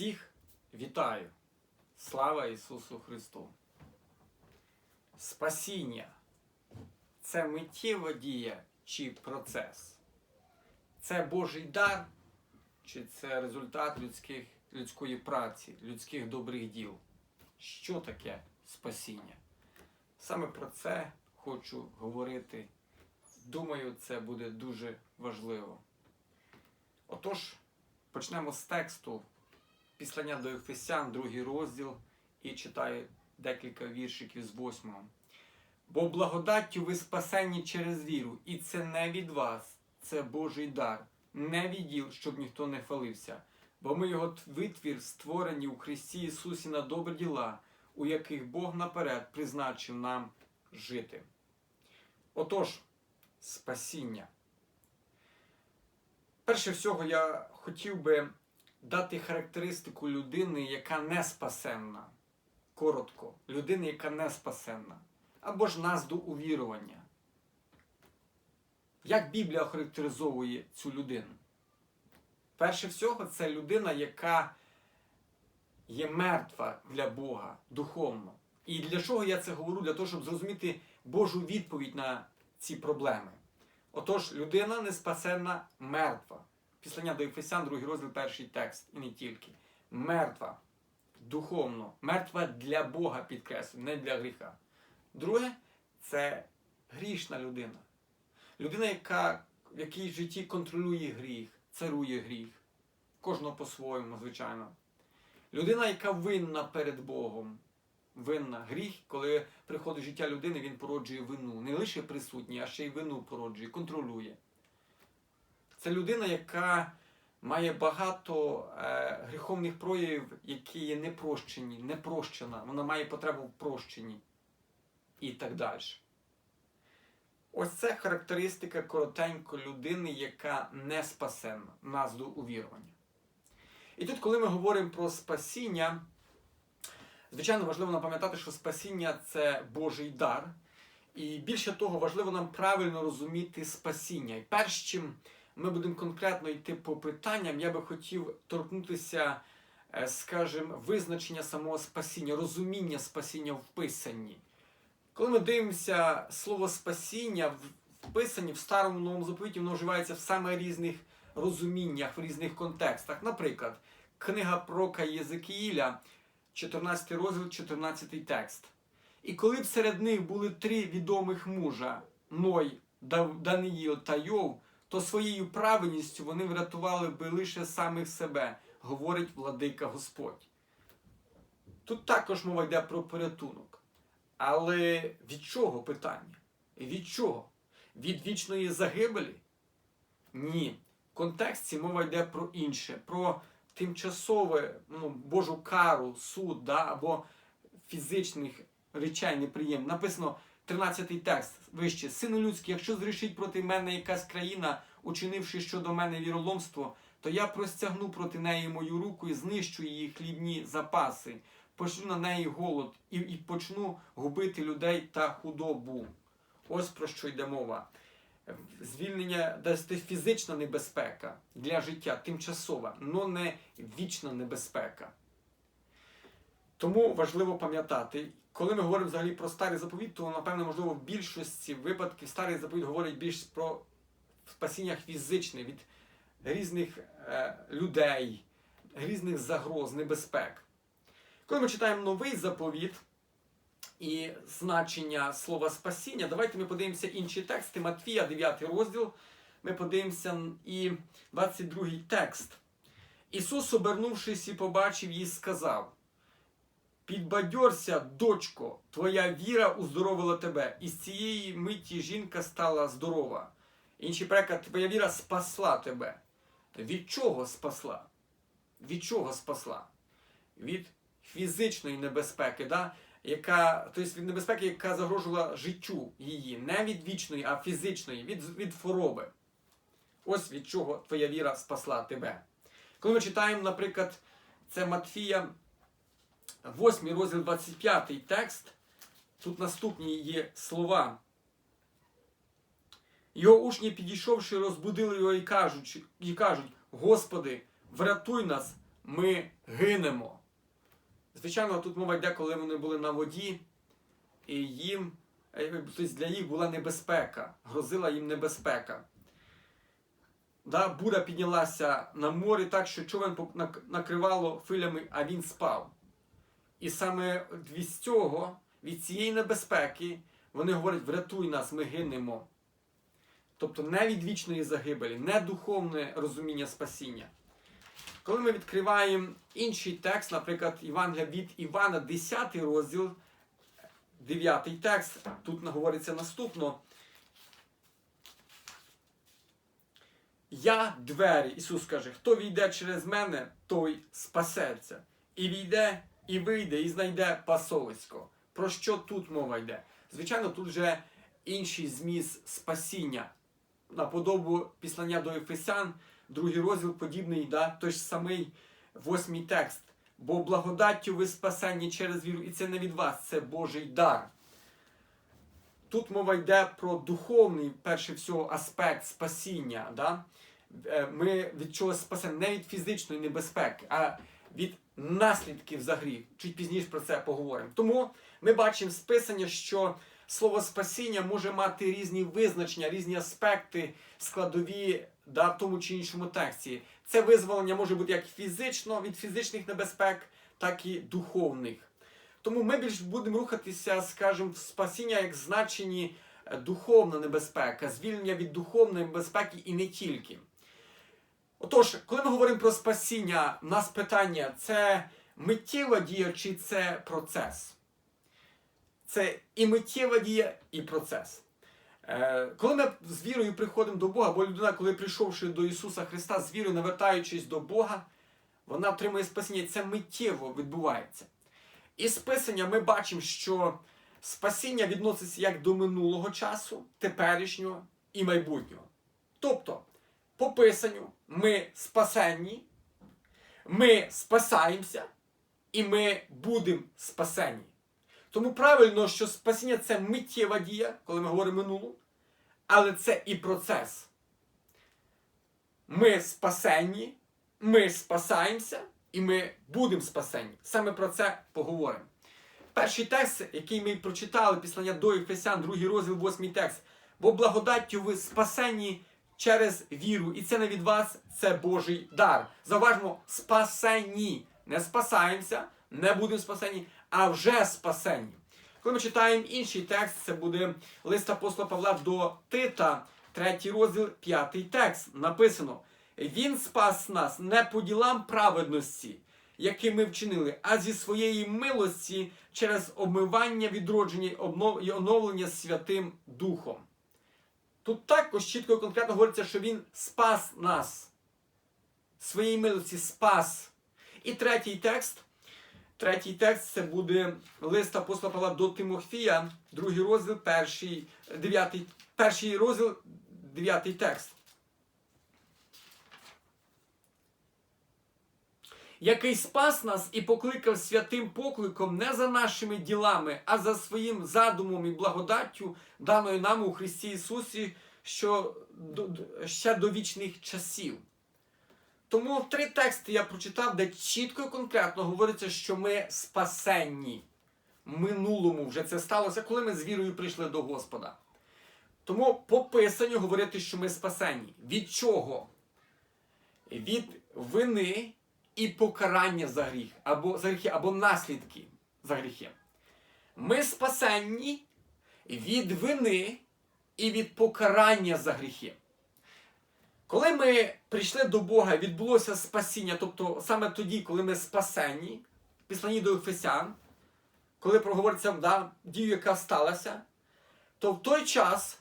Всіх вітаю! Слава Ісусу Христу! Спасіння це миттєва дія чи процес? Це Божий дар, чи це результат людських, людської праці, людських добрих діл? Що таке спасіння? Саме про це хочу говорити. Думаю, це буде дуже важливо. Отож, почнемо з тексту Післання до Ефесян, другий розділ, і читаю декілька віршиків з восьмого. Бо благодаттю ви спасені через віру, і це не від вас, це Божий дар, не від діл, щоб ніхто не хвалився. Бо ми його витвір створені у Христі Ісусі на добрі діла, у яких Бог наперед призначив нам жити. Отож, спасіння. Перше всього, я хотів би дати характеристику людини, яка не спасенна. Коротко, людини, яка не спасенна. Або ж назду увірування. Як Біблія характеризовує цю людину? Перше всього, це людина, яка є мертва для Бога духовно. І для чого я це говорю? Для того, щоб зрозуміти Божу відповідь на ці проблеми. Отож, людина неспасенна мертва. Післання до Ефесян, другий розділ, перший текст, і не тільки. Мертва духовно, мертва для Бога, підкреслюю, не для гріха. Друге, це грішна людина. Людина, яка в якій житті контролює гріх, царує гріх. Кожного по-своєму, звичайно. Людина, яка винна перед Богом. Винна гріх, коли приходить життя людини, він породжує вину. Не лише присутній, а ще й вину породжує, контролює. Це людина, яка має багато е, гріховних проявів, які є непрощені, непрощена. Вона має потребу в прощенні і так далі. Ось це характеристика коротенько людини, яка не спасенна, назду увірування. І тут, коли ми говоримо про спасіння, звичайно, важливо нам пам'ятати, що спасіння це Божий дар. І більше того, важливо нам правильно розуміти спасіння. І перш чим ми будемо конкретно йти по питанням, я би хотів торкнутися, е, скажімо, визначення самого спасіння, розуміння спасіння в Писанні. Коли ми дивимося слово спасіння в Писанні в старому новому заповіті, воно вживається в саме різних розуміннях, в різних контекстах. Наприклад, книга пророка Єзекіїля, 14 розділ, 14 текст. І коли б серед них були три відомих мужа Ной, Даниїл та Йов, то своєю праведністю вони врятували би лише самих себе, говорить владика Господь. Тут також мова йде про порятунок. Але від чого питання? Від чого? Від вічної загибелі? Ні. В контексті мова йде про інше, про тимчасове ну, Божу кару, суд да, або фізичних речей неприємних. Написано 13-й текст вище. Сину людський, якщо зрішить проти мене якась країна, учинивши щодо мене віроломство, то я простягну проти неї мою руку і знищу її хлібні запаси, пошлю на неї голод і, і почну губити людей та худобу. Ось про що йде мова. Звільнення дасти фізична небезпека для життя, тимчасова, але не вічна небезпека. Тому важливо пам'ятати, коли ми говоримо взагалі про старий заповіт, то напевно, можливо, в більшості випадків старий заповіт говорить більш про спасіння фізичне від різних е, людей, різних загроз, небезпек. Коли ми читаємо новий заповіт і значення слова спасіння, давайте ми подивимося інші тексти. Матфія, 9 розділ. Ми подивимося і 22 текст. Ісус, обернувшись і побачив її, сказав: Підбадьорся, дочко, твоя віра уздоровила тебе, і з цієї миті жінка стала здорова. Інший переклад, твоя віра спасла тебе. Від чого спасла? Від чого спасла? Від фізичної небезпеки, да? яка, тобто від небезпеки, яка загрожувала життю її, не від вічної, а фізичної, від, від хвороби. Ось від чого твоя віра спасла тебе. Коли ми читаємо, наприклад, це Матфія, 8 розділ 25 текст, тут наступні є слова. Його учні, підійшовши, розбудили його і кажуть, і кажуть: Господи, врятуй нас, ми гинемо. Звичайно, тут мова йде, коли вони були на воді, і їм, е, тобто для їх була небезпека, грозила їм небезпека. Да, буря піднялася на морі так, що човен накривало хвилями, а він спав. І саме від цього, від цієї небезпеки, вони говорять: врятуй нас, ми гинемо. Тобто не від вічної загибелі, не духовне розуміння спасіння. Коли ми відкриваємо інший текст, наприклад, Євангелія від Івана, 10 розділ, 9 текст, тут говориться наступно. Я двері, Ісус каже, хто війде через мене, той спасеться. І війде, і вийде, і знайде пасовисько. Про що тут мова йде? Звичайно, тут вже інший зміст спасіння. На подобу післання до Ефесян, другий розділ подібний, да, той ж самий восьмий текст. Бо благодаттю ви спасені через віру, і це не від вас, це Божий дар. Тут мова йде про духовний, перше всього, аспект спасіння. Да? Е, Ми від чогось спасемо не від фізичної небезпеки, а від наслідків за гріх. Чуть пізніше про це поговоримо. Тому ми бачимо з Писання, що слово спасіння може мати різні визначення, різні аспекти, складові да, в тому чи іншому тексті. Це визволення може бути як фізично від фізичних небезпек, так і духовних. Тому ми більш будемо рухатися, скажімо, в спасіння як значенні е, духовна небезпека, звільнення від духовної небезпеки і не тільки. Отож, коли ми говоримо про спасіння, у нас питання це миттєва дія чи це процес? Це і миттєва дія, і процес. Е, Коли ми з вірою приходимо до Бога, бо людина, коли прийшовши до Ісуса Христа, з вірою навертаючись до Бога, вона отримує спасіння. Це миттєво відбувається. І з ми бачимо, що спасіння відноситься як до минулого часу, теперішнього і майбутнього. Тобто, по Писанню ми спасенні, ми спасаємося і ми будемо спасені. Тому правильно, що спасіння це миттєва дія, коли ми говоримо минулу, але це і процес. Ми спасенні, ми спасаємося і ми будемо спасені. Саме про це поговоримо. Перший текст, який ми прочитали післання до Ефесян, другий розділ, восьмий текст. Бо благодаттю ви спасені через віру. І це не від вас, це Божий дар. Заважмо, спасені. Не спасаємося, не будемо спасені, а вже спасені. Коли ми читаємо інший текст, це буде лист апостола Павла до Тита, третій розділ, п'ятий текст. Написано: Він спас нас не по ділам праведності, які ми вчинили, а зі своєї милості через обмивання відродження і оновлення Святим Духом. Тут також чітко і конкретно говориться, що Він спас нас. Своїй милості спас. І третій текст. Третій текст це буде лист апостола Павла до Тимофія, другий розділ, перший, дев'ятий, перший розділ, дев'ятий текст. Який спас нас і покликав святим покликом не за нашими ділами, а за своїм задумом і благодаттю, даною нам у Христі Ісусі, що ще до вічних часів. Тому три тексти я прочитав, де чітко і конкретно говориться, що ми спасенні. Минулому вже це сталося, коли ми з вірою прийшли до Господа. Тому по Писанню говорити, що ми спасенні. Від чого? Від вини і покарання за гріх, або за гріхи, або наслідки за гріхи. Ми спасенні від вини і від покарання за гріхи. Коли ми прийшли до Бога, відбулося спасіння, тобто саме тоді, коли ми спасені, післані до Ефесян, коли проговориться да, дію, яка сталася, то в той час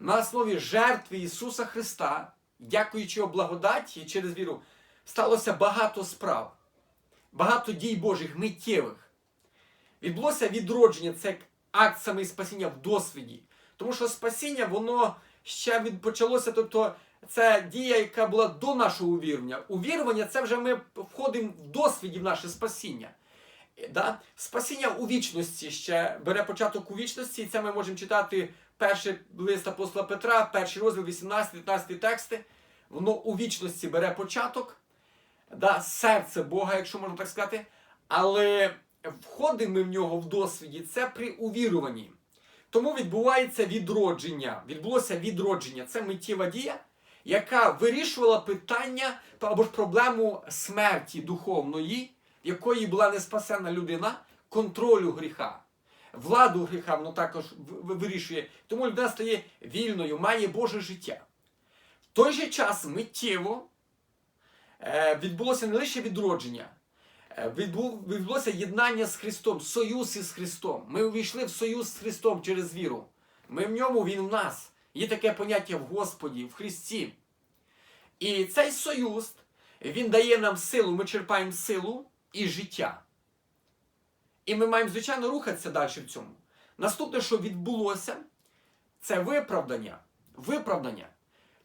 на основі жертви Ісуса Христа, дякуючи його благодаті через віру, сталося багато справ, багато дій Божих миттєвих. Відбулося відродження, це акт саме спасіння в досвіді. Тому що спасіння, воно ще почалося, тобто це дія, яка була до нашого увірування. Увірування це вже ми входимо в досвіді в наше спасіння. Е, Да? Спасіння у вічності ще бере початок у вічності, і це ми можемо читати перший лист апостола Петра, перший розділ, 18-19 тексти. Воно у вічності бере початок. Да, серце Бога, якщо можна так сказати, але входимо ми в нього в досвіді це при увіруванні. Тому відбувається відродження. Відбулося відродження. Це миттєва дія, яка вирішувала питання або ж проблему смерті духовної, в якої була не спасена людина, контролю гріха. Владу гріха воно також вирішує. Тому людина стає вільною, має Боже життя. В той же час миттєво відбулося не лише відродження, е, відбулося єднання з Христом, союз із Христом. Ми увійшли в союз з Христом через віру. Ми в ньому, Він в нас. Є таке поняття в Господі, в Христі. І цей союз, він дає нам силу, ми черпаємо силу і життя. І ми маємо, звичайно, рухатися далі в цьому. Наступне, що відбулося, це виправдання. Виправдання.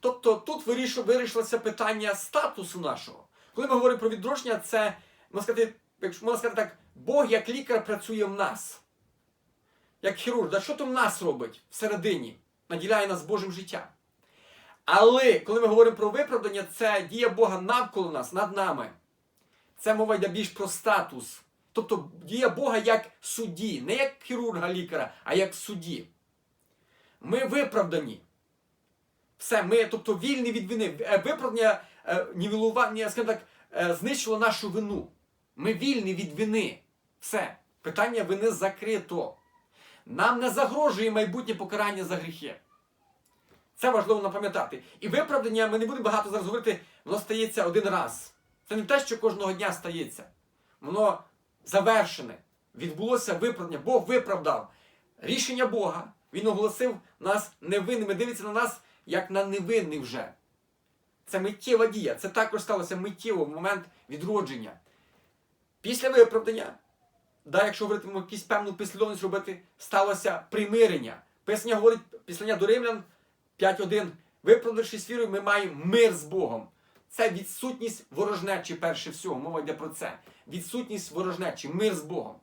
Тобто тут вирішилося питання статусу нашого. Коли ми говоримо про відродження, це можна сказати, якщо можна сказати так, Бог як лікар працює в нас. Як хірург, да що в нас робить всередині, наділяє нас Божим життям. Але коли ми говоримо про виправдання, це дія Бога навколо нас, над нами. Це мова йде більш про статус. Тобто дія Бога як судді, не як хірурга лікаря, а як судді. Ми виправдані. Все, ми, тобто вільні від вини. Е, Виправдання, е, нівелування, скажімо так, е, знищило нашу вину. Ми вільні від вини. Все. Питання вини закрито. Нам не загрожує майбутнє покарання за гріхи. Це важливо напам'ятати. І виправдання, ми не будемо багато зараз говорити, воно стається один раз. Це не те, що кожного дня стається. Воно завершене. Відбулося виправдання. Бог виправдав рішення Бога. Він оголосив нас невинними. Дивиться на нас як на невинних вже. Це миттєва дія. Це також сталося миттєво в момент відродження. Після виправдання, да, якщо говорити якусь певну послідовність робити, сталося примирення. Писання говорить, післання до Римлян 5.1. Виправдавшись вірою, ми маємо мир з Богом. Це відсутність ворожнечі, перше всього. Мова йде про це. Відсутність ворожнечі, мир з Богом.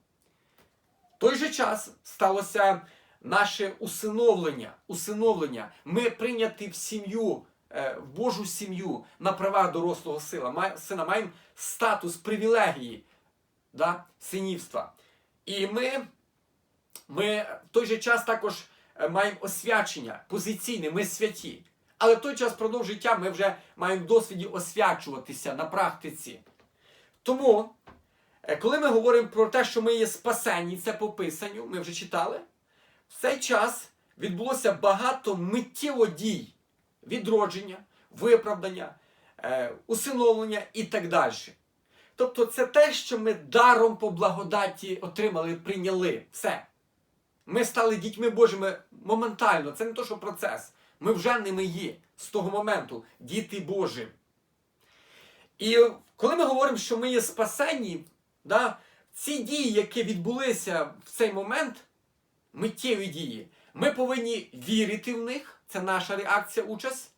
В той же час сталося наше усиновлення. усиновлення. Ми прийняті в сім'ю, е, в Божу сім'ю на правах дорослого. Сина. Маємо статус привілегії да, синівства. І ми, ми в той же час також е, маємо освячення позиційне, ми святі. Але в той час впродовж життя ми вже маємо досвіді освячуватися на практиці. Тому, е, коли ми говоримо про те, що ми є спасені, це по писанню, ми вже читали, в цей час відбулося багато миттєво дій, відродження, виправдання, е, усиновлення і так далі. Тобто це те, що ми даром по благодаті отримали, прийняли. Все. Ми стали дітьми Божими моментально. Це не то, що процес. Ми вже ними є з того моменту, діти Божі. І коли ми говоримо, що ми є спасені, да, ці дії, які відбулися в цей момент, миттєві дії, ми повинні вірити в них, це наша реакція, участь,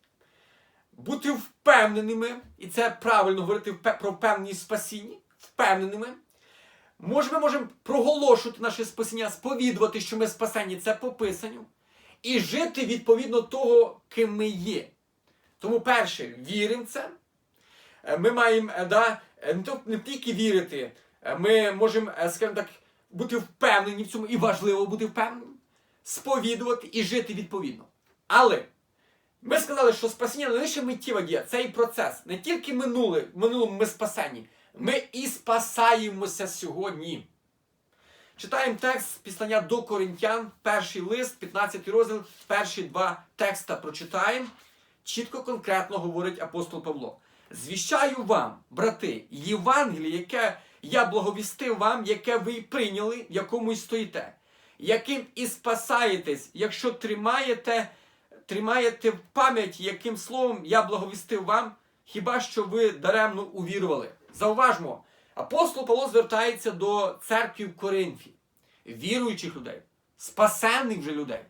бути впевненими, і це правильно говорити про певність спасіння, впевненими. Може, ми можемо проголошувати наше спасіння, сповідувати, що ми спасені, це по писанню, і жити відповідно того, ким ми є. Тому, перше, віримо в це. Е, Ми маємо е, да, е, не, тільки вірити, ми можемо, скажімо так, бути впевнені в цьому, і важливо бути впевненим, сповідувати і жити відповідно. Але ми сказали, що спасіння не лише миттєва дія, це і процес. Не тільки минуле, в минулому ми спасені, ми і спасаємося сьогодні. Читаємо текст з до Коринтян, перший лист, 15 розділ, перші два текста прочитаємо. Чітко конкретно говорить апостол Павло. Звіщаю вам, брати, Євангеліє, яке я благовістив вам, яке ви прийняли, якому й стоїте, яким і спасаєтесь, якщо тримаєте, тримаєте в пам'яті, яким словом я благовістив вам, хіба що ви даремно увірували. Зауважмо, апостол Павло звертається до церкви в Коринфі, віруючих людей, спасенних вже людей.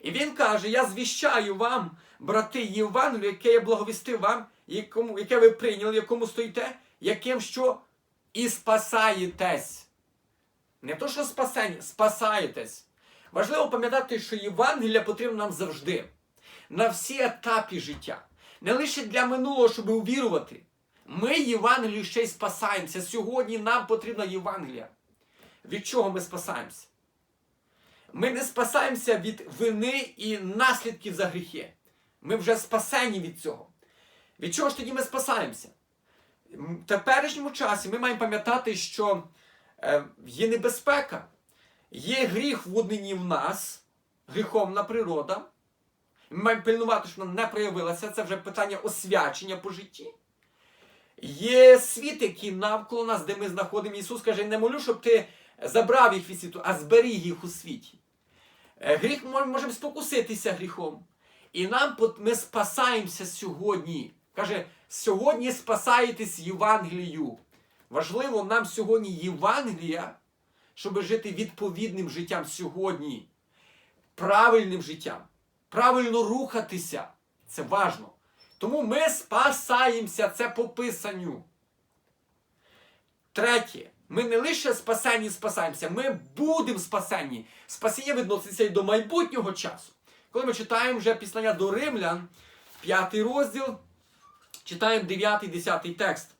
І він каже: Я звіщаю вам, брати, Євангелію, яке я благовістив вам, якому, яке ви прийняли, якому стоїте, яким що і спасаєтесь. Не то, що спасення, спасаєтесь. Важливо пам'ятати, що Євангелія потрібна нам завжди, на всі етапи життя. Не лише для минулого, щоб увірувати. Ми Євангелію ще й спасаємося. Сьогодні нам потрібна Євангелія. Від чого ми спасаємося? Ми не спасаємося від вини і наслідків за гріхи. Ми вже спасені від цього. Від чого ж тоді ми спасаємося? В теперішньому часі ми маємо пам'ятати, що е, є небезпека, є гріх в в нас, гріховна природа. Ми маємо пильнувати, щоб вона не проявилася. Це вже питання освячення по житті. Є світ, який навколо нас, де ми знаходимо. Ісус каже, не молю, щоб ти забрав їх від світу, а зберіг їх у світі. Е, Гріх ми можемо спокуситися гріхом. І нам ми спасаємося сьогодні. Каже, сьогодні спасаєтесь Євангелію. Важливо нам сьогодні Євангелія, щоб жити відповідним життям сьогодні, правильним життям, правильно рухатися. Це важно. Тому ми спасаємося, це по писанню. Третє, ми не лише спасені спасаємося, ми будемо спасені. Спасіння відноситься і до майбутнього часу. Коли ми читаємо вже післання до римлян, п'ятий розділ, читаємо 9-10 текст.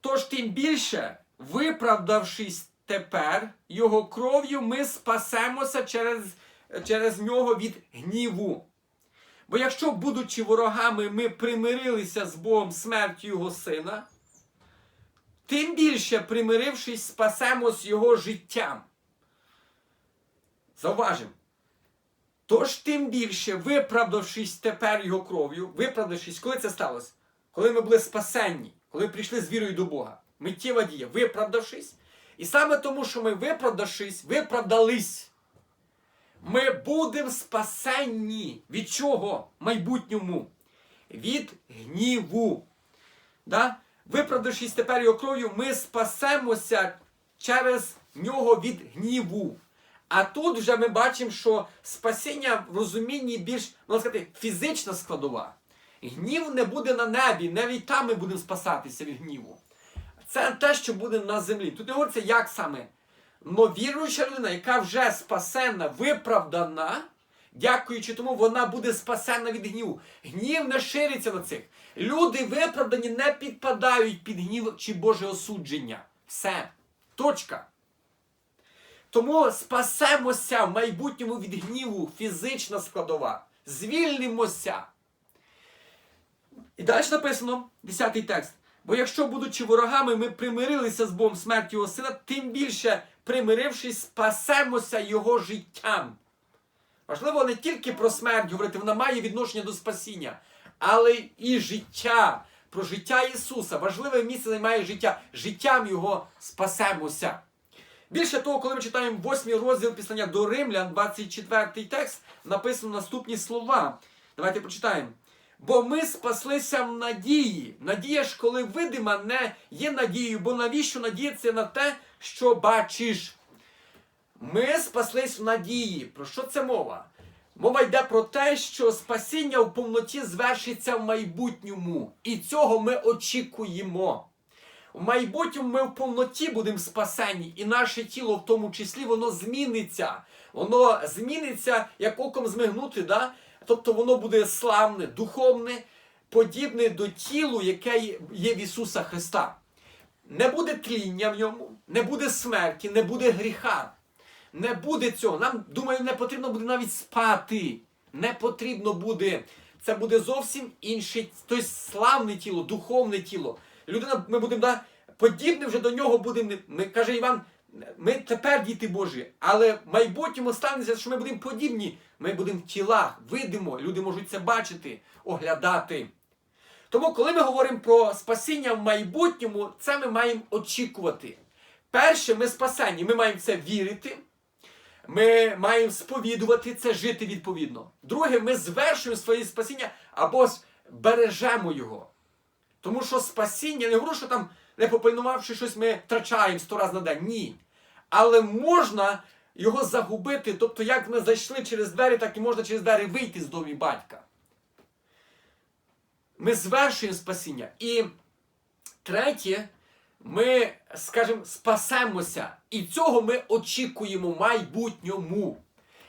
Тож тим більше, виправдавшись тепер, його кров'ю ми спасемося через, через нього від гніву. Бо якщо, будучи ворогами, ми примирилися з Богом смертю Його Сина, тим більше, примирившись, спасемось Його життям. Зауважимо. Тож тим більше, виправдавшись тепер Його кров'ю, виправдавшись, коли це сталося? Коли ми були спасенні, коли прийшли з вірою до Бога. Миттєва дія, виправдавшись. І саме тому, що ми виправдавшись, виправдались. Ми будемо спасенні. Від чого? Майбутньому? Від гніву. Да? Виправдавшись тепер його кров'ю, ми спасемося через нього від гніву. А тут вже ми бачимо, що спасіння в розумінні більш, можна сказати, фізична складова. Гнів не буде на небі, навіть там ми будемо спасатися від гніву. Це те, що буде на землі. Тут не говориться, як саме. Но віруюча людина, яка вже спасена, виправдана, дякуючи тому, вона буде спасена від гніву. Гнів не шириться на цих. Люди виправдані не підпадають під гнів чи Боже осудження. Все. Точка. Тому спасемося в майбутньому від гніву, фізична складова. Звільнимося. І далі написано, 10 текст. Бо якщо, будучи ворогами, ми примирилися з Богом смертю Його сина, тим більше, примирившись, спасемося Його життям. Важливо не тільки про смерть говорити, вона має відношення до спасіння, але і життя. Про життя Ісуса. Важливе місце займає життя. Життям Його спасемося. Більше того, коли ми читаємо 8 розділ післання до Римлян, 24 текст, написано наступні слова. Давайте прочитаємо. Бо ми спаслися в надії. Надія ж, коли видима, не є надією, бо навіщо надіятися на те, що бачиш? Ми спаслись в надії. Про що це мова? Мова йде про те, що спасіння в повноті звершиться в майбутньому. І цього ми очікуємо. В майбутньому ми в повноті будемо спасені, і наше тіло, в тому числі, воно зміниться. Воно зміниться, як оком змигнути. Да? Тобто воно буде славне, духовне, подібне до тілу, яке є в Ісуса Христа. Не буде тління в ньому, не буде смерті, не буде гріха. Не буде цього. Нам, думаю, не потрібно буде навіть спати. Не потрібно буде. Це буде зовсім інше, тобто славне тіло, духовне тіло. Людина, ми будемо да, подібне вже до нього будемо. Ми, каже Іван, ми тепер діти Божі, але в майбутньому станеться, що ми будемо подібні. Ми будемо в тілах, видимо, люди можуть це бачити, оглядати. Тому, коли ми говоримо про спасіння в майбутньому, це ми маємо очікувати. Перше, ми спасені, ми маємо це вірити. Ми маємо сповідувати це, жити відповідно. Друге, ми звершуємо своє спасіння або ж бережемо його. Тому що спасіння, не говорю, що там, не попильнувавши щось, ми втрачаємо сто разів на день. Ні. Але можна його загубити. Тобто, як ми зайшли через двері, так і можна через двері вийти з дому батька. Ми звершуємо спасіння. І третє, ми, скажімо, спасемося. І цього ми очікуємо в майбутньому.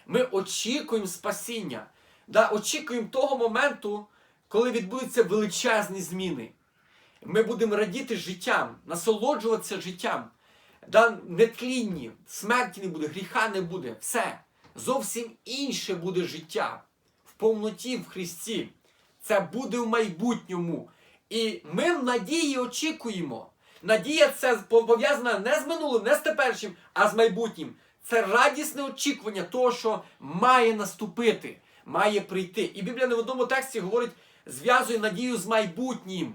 Ми очікуємо спасіння. Да, Очікуємо того моменту, коли відбудуться величезні зміни. Ми будемо радіти життям, насолоджуватися життям. Да, нетлінні, смерті не буде, гріха не буде. Все. Зовсім інше буде життя в повноті в Христі. Це буде в майбутньому. І ми в надії очікуємо. Надія це пов'язана не з минулим, не з теперішнім, а з майбутнім. Це радісне очікування того, що має наступити, має прийти. І Біблія не в одному тексті говорить, зв'язує надію з майбутнім.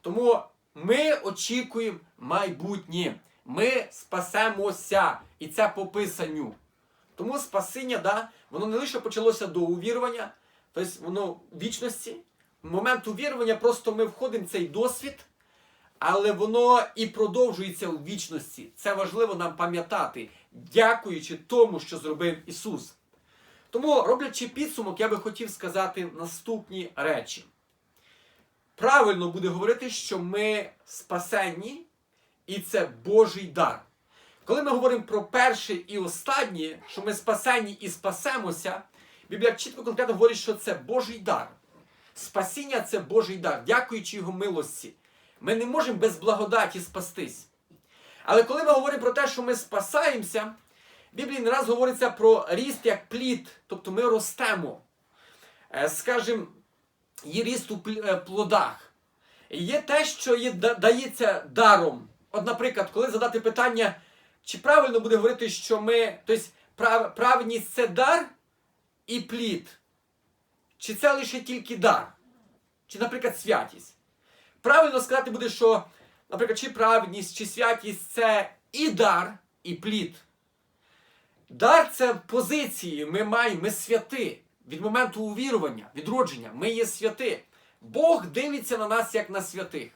Тому ми очікуємо майбутнє. Ми спасемося. І це по писанню. Тому спасіння, да, воно не лише почалося до увірування, тобто воно вічності. В момент увірування просто ми входимо в цей досвід, але воно і продовжується у вічності. Це важливо нам пам'ятати, дякуючи тому, що зробив Ісус. Тому, роблячи підсумок, я би хотів сказати наступні речі. Правильно буде говорити, що ми спасенні, і це Божий дар. Коли ми говоримо про перше і останнє, що ми спасені і спасемося, Біблія чітко конкретно говорить, що це Божий дар. Спасіння це Божий дар, дякуючи Його милості. Ми не можемо без благодаті спастись. Але коли ми говоримо про те, що ми спасаємося, в Біблії не раз говориться про ріст як плід, тобто ми ростемо. Е, Скажімо, є ріст у е, плодах. Є те, що є, дається даром. От, наприклад, коли задати питання, чи правильно буде говорити, що ми, тобто прав, це дар і плід. Чи це лише тільки дар? Чи, наприклад, святість? Правильно сказати буде, що, наприклад, чи праведність, чи святість це і дар, і плід. Дар це позиції. Ми маємо, ми святи. Від моменту увірування, відродження, ми є святи. Бог дивиться на нас як на святих.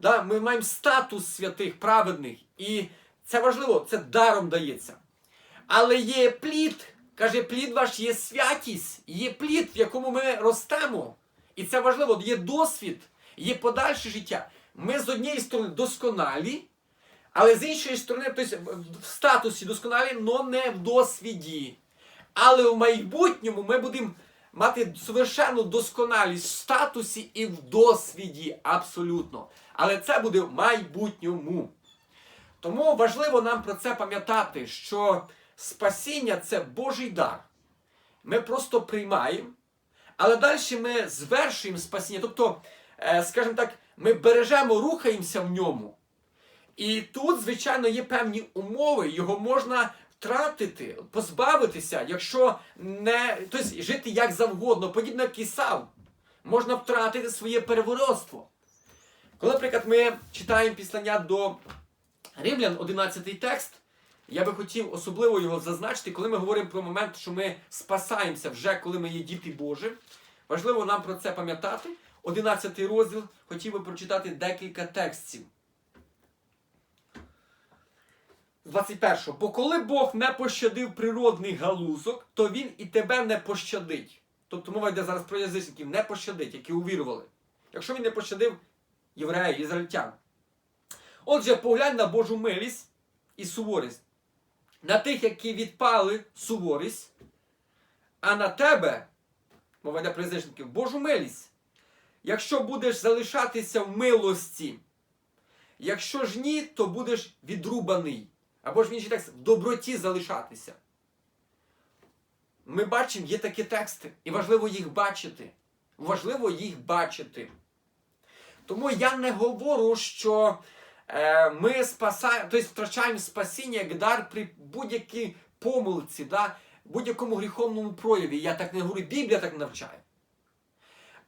Да, ми маємо статус святих, праведних. І це важливо, це даром дається. Але є плід, каже, плід ваш є святість, є плід, в якому ми ростемо. І це важливо, є досвід, є подальше життя. Ми з однієї сторони досконалі, але з іншої сторони, тобто в статусі досконалі, але не в досвіді. Але в майбутньому ми будемо мати совершенну досконалість в статусі і в досвіді абсолютно. Але це буде в майбутньому. Тому важливо нам про це пам'ятати, що спасіння це Божий дар. Ми просто приймаємо, але далі ми звершуємо спасіння. Тобто, е, скажімо так, ми бережемо, рухаємося в ньому. І тут, звичайно, є певні умови, його можна втратити, позбавитися, якщо не тобто, жити як завгодно, подібно як Ісав. Можна втратити своє переворотство. Коли, наприклад, ми читаємо післання до Римлян, 11 текст, я би хотів особливо його зазначити, коли ми говоримо про момент, що ми спасаємося вже, коли ми є діти Божі. Важливо нам про це пам'ятати. 11 розділ хотів би прочитати декілька текстів. З 21. Бо коли Бог не пощадив природних галузок, то Він і тебе не пощадить. Тобто мова йде зараз про язичників, не пощадить, які увірували. Якщо він не пощадив євреїв, ізраїльтян. Отже, поглянь на Божу милість і суворість. На тих, які відпали суворість, а на тебе, мова йде про язичників, Божу милість. Якщо будеш залишатися в милості, якщо ж ні, то будеш відрубаний. Або ж в інший текст, в доброті залишатися. Ми бачимо, є такі тексти, і важливо їх бачити. Важливо їх бачити. Тому я не говорю, що е, ми спасаємо, тобто втрачаємо спасіння як дар при будь-якій помилці, да? будь-якому гріховному прояві. Я так не говорю, Біблія так навчає.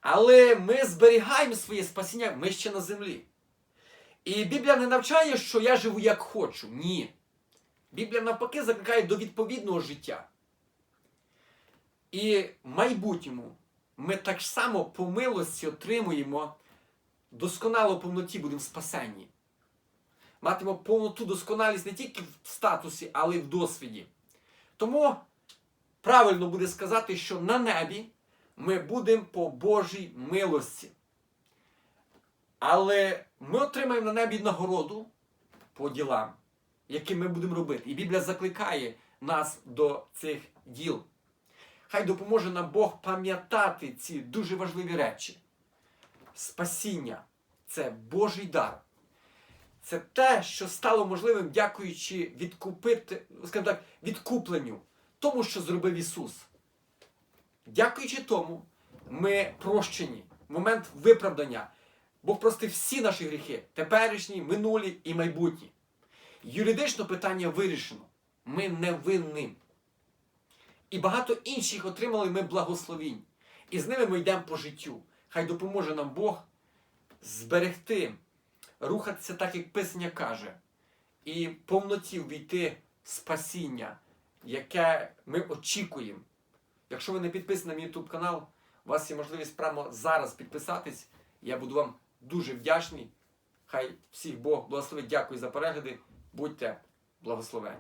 Але ми зберігаємо своє спасіння, ми ще на землі. І Біблія не навчає, що я живу як хочу. Ні. Біблія навпаки закликає до відповідного життя. І в майбутньому ми так само по милості отримуємо досконало повноті будемо спасенні. Матимемо повноту досконалість не тільки в статусі, але й в досвіді. Тому правильно буде сказати, що на небі ми будемо по Божій милості. Але ми отримаємо на небі нагороду по ділам, які ми будемо робити. І Біблія закликає нас до цих діл. Хай допоможе нам Бог пам'ятати ці дуже важливі речі. Спасіння це Божий дар. Це те, що стало можливим, дякуючи відкупити, скажімо так, відкупленню, тому, що зробив Ісус. Дякуючи тому, ми прощені. Момент виправдання. Бог простив всі наші гріхи, теперішні, минулі і майбутні. Юридично питання вирішено. Ми не винні. І багато інших отримали ми благословінь. І з ними ми йдемо по життю. Хай допоможе нам Бог зберегти, рухатися так, як Писання каже, і повноті ввійти в спасіння, яке ми очікуємо. Якщо ви не підписані на мій YouTube канал, у вас є можливість прямо зараз підписатись. Я буду вам дуже вдячний. Хай всіх Бог благословить. Дякую за перегляди. Будьте благословені.